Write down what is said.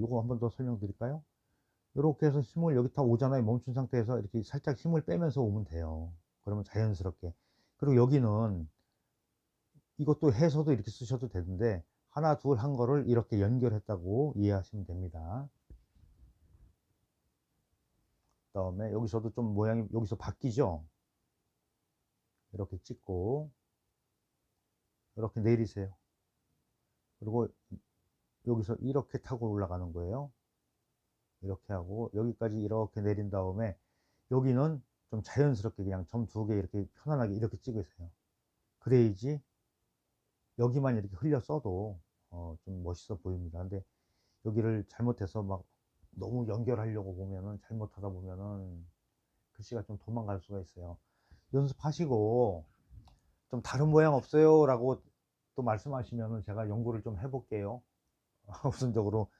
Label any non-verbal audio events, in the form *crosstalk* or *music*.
요거 한번 더 설명드릴까요? 이렇게 해서 힘을 여기 다 오잖아요. 멈춘 상태에서 이렇게 살짝 힘을 빼면서 오면 돼요. 그러면 자연스럽게. 그리고 여기는 이것도 해서도 이렇게 쓰셔도 되는데 하나 둘 한 거를 이렇게 연결했다고 이해하시면 됩니다. 그 다음에 여기서도 좀 모양이 여기서 바뀌죠. 이렇게 찍고 이렇게 내리세요. 그리고 여기서 이렇게 타고 올라가는 거예요. 이렇게 하고 여기까지 이렇게 내린 다음에 여기는 좀 자연스럽게 그냥 점 두 개 이렇게 편안하게 이렇게 찍으세요. 그래야지 여기만 이렇게 흘려 써도 어, 좀 멋있어 보입니다. 근데 여기를 잘못해서 막 너무 연결하려고 보면은 잘못하다 보면은 글씨가 좀 도망갈 수가 있어요. 연습하시고 좀 다른 모양 없어요? 라고 또 말씀하시면은 제가 연구를 좀 해볼게요. *laughs* 우선적으로